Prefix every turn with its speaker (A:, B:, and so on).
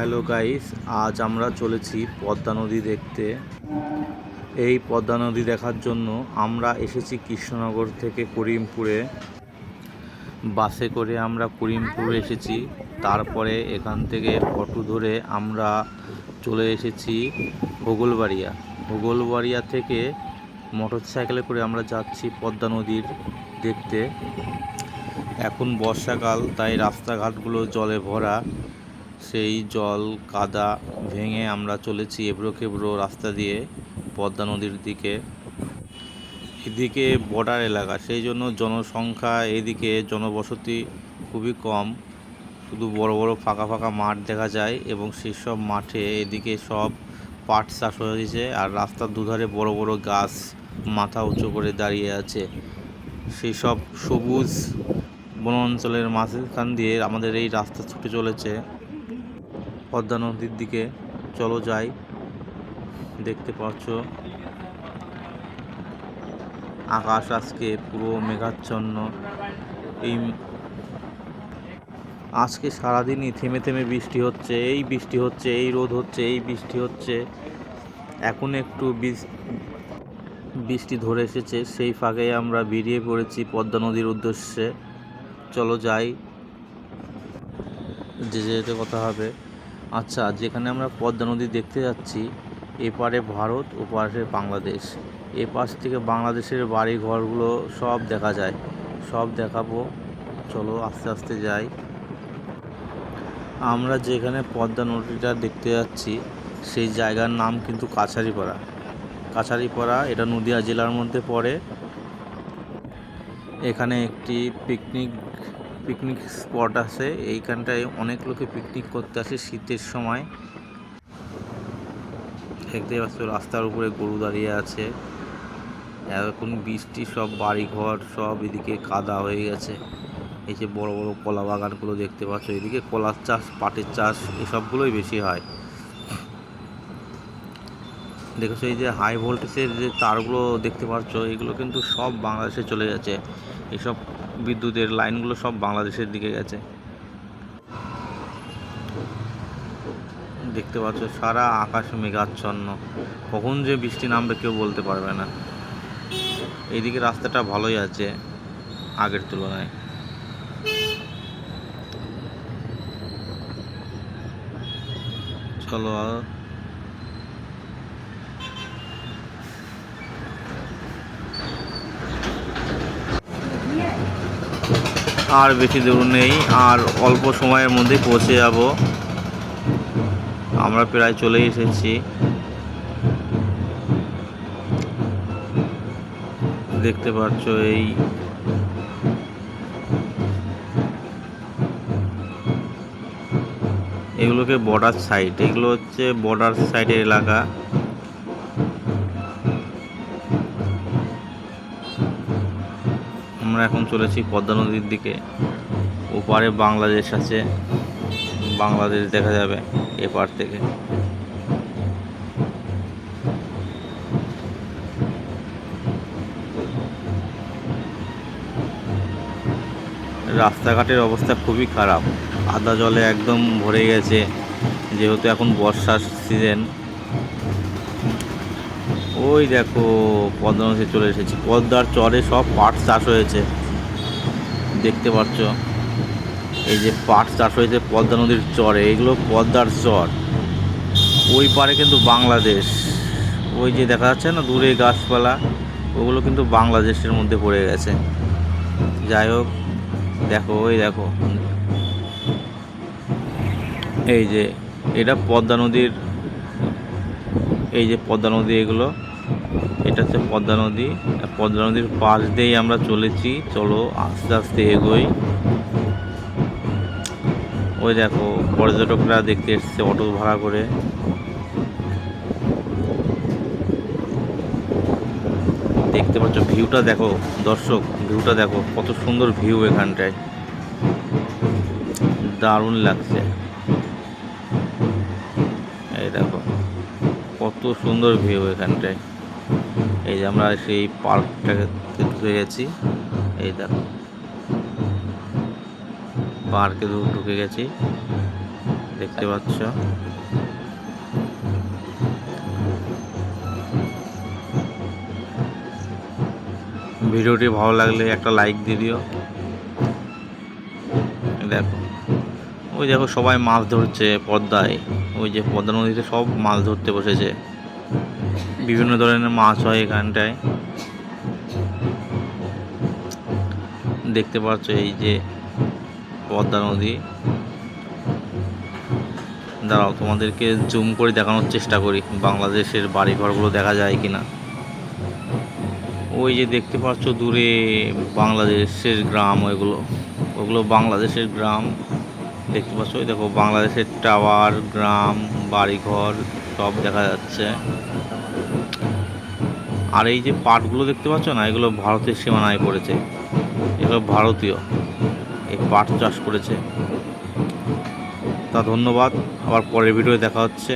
A: Hello guys, আজ আমরা চলেছি পদ্মা নদী দেখতে। এই পদ্মা নদী দেখার জন্য আমরা এসেছি কৃষ্ণনগর থেকে করিমপুরে। বাসে করে আমরা করিমপুর এসেছি। তারপরে এখান থেকে অটো ধরে আমরা চলে এসেছি হোগলবাড়িয়া হোগলবাড়িয়া থেকে মোটর সাইকেলে করে আমরা যাচ্ছি পদ্মা নদীর দেখতে। এখন বর্ষাকাল, তাই রাস্তাঘাটগুলো জলে ভরা। সেই জল কাদা ভেঙে আমরা চলেছি এবড়ো খেবড়ো রাস্তা দিয়ে পদ্মা নদীর দিকে। এদিকে বর্ডার এলাকা, সেই জন্য জনসংখ্যা এদিকে জনবসতি খুবই কম। শুধু বড় বড় ফাঁকা ফাঁকা মাঠ দেখা যায় এবং সেই সব মাঠে এদিকে সব পাট চাষ হয়েছে আর রাস্তার দুধারে বড় বড় গাছ মাথা উঁচু করে দাঁড়িয়ে আছে। সেই সব সবুজ বন অঞ্চলের মাঝখান দিয়ে আমাদের এই রাস্তা ছুটে চলেছে। পদ্মা নদীর দিকে চলো যাই। দেখতে পাচ্ছ, আকাশ আজকে পুরো মেঘাচ্ছন্ন। এই আজকে সারাদিনই থেমে থেমে বৃষ্টি হচ্ছে, এই বৃষ্টি হচ্ছে, এই রোদ হচ্ছে, এই বৃষ্টি হচ্ছে। এখন একটু বৃষ- বৃষ্টি ধরে এসেছে, সেই ফাঁকে আমরা বেরিয়ে পড়েছি পদ্মা নদীর উদ্দেশ্যে। চলো যাই। যে যেতে কথা হবে। আচ্ছা যেখানে আমরা পদ্মা নদী দেখতে যাচ্ছি, এপারে ভারত ও ওপারে বাংলাদেশ। এ পাশ থেকে বাংলাদেশের বাড়ি ঘরগুলো সব দেখা যায়। সব দেখাবো। চলো আস্তে আস্তে যাই। আমরা যেখানে পদ্মা নদীটা দেখতে যাচ্ছি, সেই জায়গার নাম কিন্তু কাছারিপাড়া। কাছারিপাড়া, এটা নদীয়া জেলার মধ্যে পড়ে। এখানে একটি পিকনিক পিকনিক স্পট আছে। এইখানটায় অনেক লোকে পিকনিক করতে আসে শীতের সময়। দেখতে পাচ্ছ, রাস্তার উপরে গরু দাঁড়িয়ে আছে। এখন বৃষ্টি, সব বাড়িঘর, সব এদিকে কাদা হয়ে গেছে। এই যে বড় বড় কলা বাগানগুলো দেখতে পাচ্ছ, এদিকে কলার চাষ, পাটের চাষ, এসবগুলোই বেশি হয়। দেখেছ, এই যে হাই ভোল্টেজের যে তারগুলো দেখতে পাচ্ছ, এগুলো কিন্তু সব বাংলাদেশে চলে যাচ্ছে। এসব বিদ্যুতের লাইনগুলো সব বাংলাদেশের দিকে গেছে। দেখতে পাচ্ছ, সারা আকাশ মেঘাচ্ছন্ন। কখন যে বৃষ্টি নামবে কেউ বলতে পারবে না। এইদিকে রাস্তাটা ভালোই আছে, আগের তুলনায়। চলো আর বেশি দূর নেই, আর অল্প সময়ের মধ্যে পৌঁছে যাব। আমরা প্রায় চলে এসেছি। দেখতে পাচ্ছ এই এগুলোকে বর্ডার সাইড এগুলো হচ্ছে বর্ডার সাইডের এলাকা। আমরা এখন চলেছি পদ্মা নদীর দিকে। ওপারে বাংলাদেশ আছে। বাংলাদেশ দেখা যাবে এপার থেকে। রাস্তাঘাটের অবস্থা খুবই খারাপ। আদা জলে একদম ভরে গেছে। যেহেতু এখন বর্ষার সিজন ওই দেখো, পদ্মা নদী চলে এসেছি। পদ্মার চরে সব পাট চাষ হয়েছে। দেখতে পাচ্ছ? এই যে পাট চাষ হয়েছে পদ্মা নদীর চরে, এগুলো পদ্মার চর। ওই পারে কিন্তু বাংলাদেশ। ওই যে দেখা যাচ্ছে না, দূরে গাছপালা, ওগুলো কিন্তু বাংলাদেশের মধ্যে পড়ে গেছে। যাই হোক, দেখো, ওই দেখো। এই যে, এটা পদ্মা নদীর, এই যে পদ্মা নদী এগুলো এটা হচ্ছে পদ্মা নদী। পদ্মা নদীর পাশ দিয়েই আমরা চলেছি। চলো আস্তে আস্তে এগোই। ওই দেখো, পর্যটকরা দেখতে এসছে অটো ভাড়া করে। দেখতে পাচ্ছ ভিউটা দেখো, দর্শক, ভিউটা দেখো, কত সুন্দর ভিউ এখানটায়। দারুণ লাগছে। এই দেখো, কত সুন্দর ভিউ এখানটায়। এই যে আমরা সেই পার্কটাকে ঢুকে গেছি। এই দেখো। পার্কে ঢুকে গেছি। দেখতে পাচ্ছ। ভিডিওটি ভালো লাগলে একটা লাইক দিয়ে দিও। দেখো। ওই দেখো সবাই মাছ ধরছে পদ্মায়। ওই যে পদ্মা নদীতে সব মাছ ধরতে বসেছে। বিভিন্ন ধরনের মাছ হয় এখানটায়। দেখতে পাচ্ছ এই যে পদ্মা নদী। দাঁড়াও, তোমাদেরকে জুম করে দেখানোর চেষ্টা করি, বাংলাদেশের বাড়িঘরগুলো দেখা যায় কিনা। ওই যে দেখতে পাচ্ছ দূরে বাংলাদেশের গ্রাম ওইগুলো। ওগুলো বাংলাদেশের গ্রাম। দেখতে পাচ্ছ দেখো বাংলাদেশের টাওয়ার, গ্রাম, বাড়িঘর সব দেখা যাচ্ছে। আর এই যে পাটগুলো দেখতে পাচ্ছ না, এগুলো ভারতের সীমানায় পড়েছে। এগুলো ভারতীয়। এই পাট চাষ করেছে। তা ধন্যবাদ। আবার পরের ভিডিও দেখা হচ্ছে।